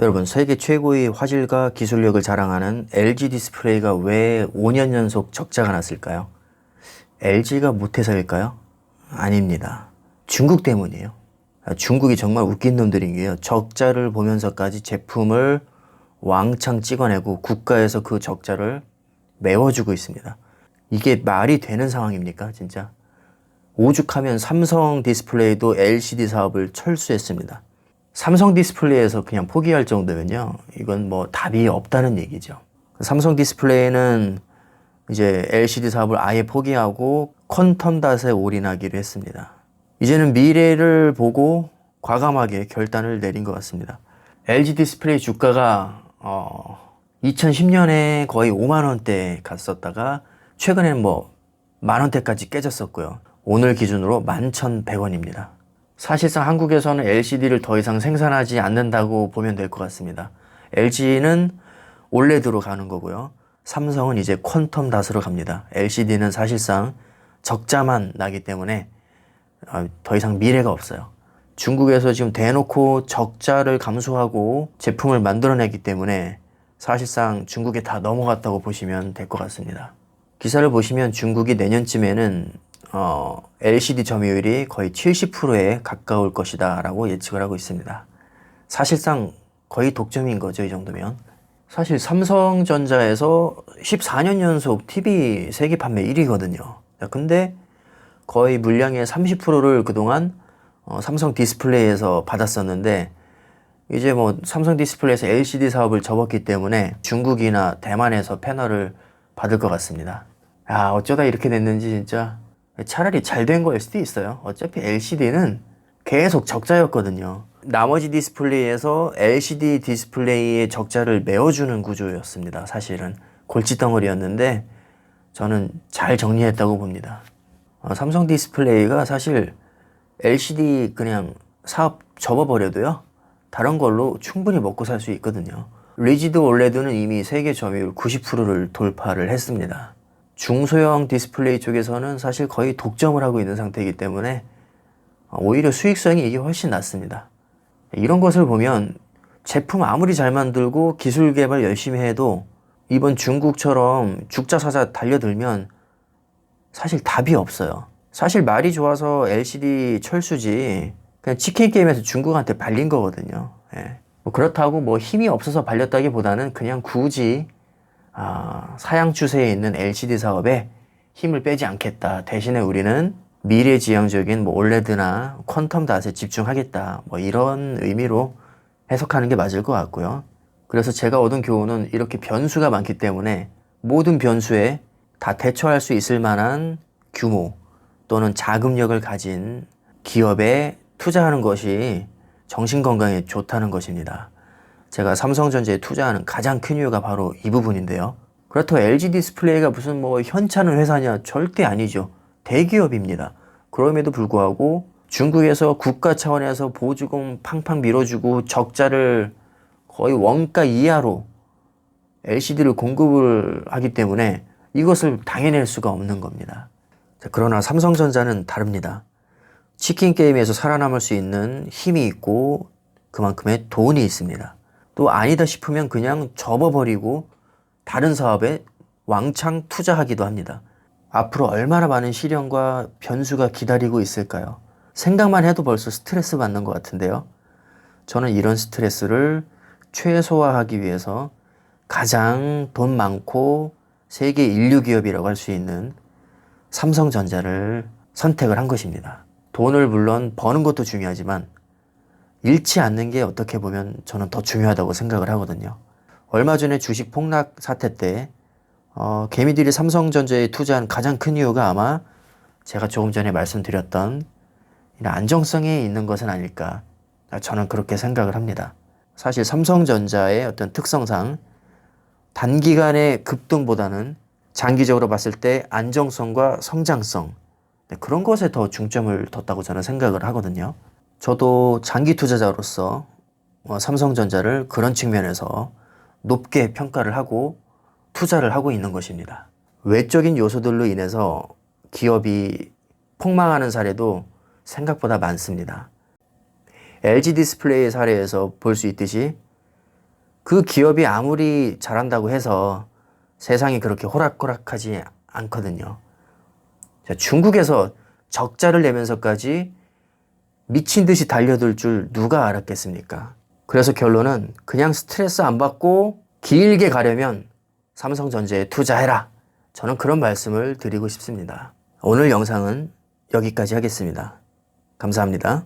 여러분, 세계 최고의 화질과 기술력을 자랑하는 LG 디스플레이가 왜 5년 연속 적자가 났을까요? LG가 못해서일까요? 아닙니다. 중국 때문이에요. 아, 중국이 정말 웃긴 놈들인 게요. 적자를 보면서까지 제품을 왕창 찍어내고 국가에서 그 적자를 메워주고 있습니다. 이게 말이 되는 상황입니까, 진짜? 오죽하면 삼성 디스플레이도 LCD 사업을 철수했습니다. 삼성 디스플레이에서 그냥 포기할 정도면요. 이건 뭐 답이 없다는 얘기죠. 삼성 디스플레이는 이제 LCD 사업을 아예 포기하고 퀀텀 닷에 올인하기로 했습니다. 이제는 미래를 보고 과감하게 결단을 내린 것 같습니다. LG 디스플레이 주가가 어 2010년에 거의 5만 원대 갔었다가 최근에는 뭐 만 원대까지 깨졌었고요. 오늘 기준으로 11,100원입니다. 사실상 한국에서는 LCD를 더 이상 생산하지 않는다고 보면 될 것 같습니다. LG는 올레드로 가는 거고요. 삼성은 이제 퀀텀 닷으로 갑니다. LCD는 사실상 적자만 나기 때문에 어, 더 이상 미래가 없어요. 중국에서 지금 대놓고 적자를 감수하고 제품을 만들어내기 때문에 사실상 중국에 다 넘어갔다고 보시면 될 것 같습니다. 기사를 보시면 중국이 내년쯤에는 어, LCD 점유율이 거의 70%에 가까울 것이다 라고 예측을 하고 있습니다. 사실상 거의 독점인 거죠, 이 정도면. 사실 삼성전자에서 14년 연속 TV 세계 판매 1위거든요. 근데 거의 물량의 30%를 그동안 어, 삼성 디스플레이에서 받았었는데 이제 뭐 삼성 디스플레이에서 LCD 사업을 접었기 때문에 중국이나 대만에서 패널을 받을 것 같습니다. 아, 어쩌다 이렇게 됐는지 진짜 차라리 잘 된 거일 수도 있어요. 어차피 LCD는 계속 적자였거든요. 나머지 디스플레이에서 LCD 디스플레이의 적자를 메워주는 구조였습니다. 사실은 골칫덩어리였는데 저는 잘 정리했다고 봅니다. 어, 삼성 디스플레이가 사실 LCD 그냥 사업 접어버려도요. 다른 걸로 충분히 먹고 살 수 있거든요. 리지드 올레드는 이미 세계 점유율 90%를 돌파를 했습니다. 중소형 디스플레이 쪽에서는 사실 거의 독점을 하고 있는 상태이기 때문에 오히려 수익성이 이게 훨씬 낫습니다. 이런 것을 보면 제품 아무리 잘 만들고 기술 개발 열심히 해도 이번 중국처럼 죽자사자 달려들면 사실 답이 없어요. 사실 말이 좋아서 LCD 철수지 그냥 치킨 게임에서 중국한테 발린 거거든요. 예. 뭐 그렇다고 뭐 힘이 없어서 발렸다기보다는 그냥 굳이 아, 사양 추세에 있는 LCD 사업에 힘을 빼지 않겠다. 대신에 우리는 미래지향적인 뭐 올레드나 퀀텀 닷에 집중하겠다. 뭐 이런 의미로 해석하는 게 맞을 것 같고요. 그래서 제가 얻은 교훈은 이렇게 변수가 많기 때문에 모든 변수에 다 대처할 수 있을 만한 규모 또는 자금력을 가진 기업에 투자하는 것이 정신건강에 좋다는 것입니다. 제가 삼성전자에 투자하는 가장 큰 이유가 바로 이 부분인데요. 그렇다고 LG 디스플레이가 무슨 뭐 현찮은 회사냐? 절대 아니죠. 대기업입니다. 그럼에도 불구하고 중국에서 국가 차원에서 보조금 팡팡 밀어주고 적자를 거의 원가 이하로 LCD를 공급을 하기 때문에 이것을 당해낼 수가 없는 겁니다. 자, 그러나 삼성전자는 다릅니다. 치킨 게임에서 살아남을 수 있는 힘이 있고 그만큼의 돈이 있습니다. 또 아니다 싶으면 그냥 접어버리고 다른 사업에 왕창 투자하기도 합니다. 앞으로 얼마나 많은 시련과 변수가 기다리고 있을까요? 생각만 해도 벌써 스트레스 받는 것 같은데요. 저는 이런 스트레스를 최소화하기 위해서 가장 돈 많고 세계 인류 기업이라고 할 수 있는 삼성전자를 선택을 한 것입니다. 돈을 물론 버는 것도 중요하지만 잃지 않는 게 어떻게 보면 저는 더 중요하다고 생각을 하거든요. 얼마 전에 주식 폭락 사태 때 어, 개미들이 삼성전자에 투자한 가장 큰 이유가 아마 제가 조금 전에 말씀드렸던 이런 안정성에 있는 것은 아닐까. 저는 그렇게 생각을 합니다. 사실 삼성전자의 어떤 특성상 단기간의 급등보다는 장기적으로 봤을 때 안정성과 성장성 네, 그런 것에 더 중점을 뒀다고 저는 생각을 하거든요. 저도 장기 투자자로서 어, 삼성전자를 그런 측면에서 높게 평가를 하고 투자를 하고 있는 것입니다. 외적인 요소들로 인해서 기업이 폭망하는 사례도 생각보다 많습니다. LG 디스플레이 사례에서 볼 수 있듯이 그 기업이 아무리 잘한다고 해서 세상이 그렇게 호락호락하지 않거든요. 자, 중국에서 적자를 내면서까지 미친 듯이 달려들 줄 누가 알았겠습니까? 그래서 결론은 그냥 스트레스 안 받고 길게 가려면 삼성전자에 투자해라. 저는 그런 말씀을 드리고 싶습니다. 오늘 영상은 여기까지 하겠습니다. 감사합니다.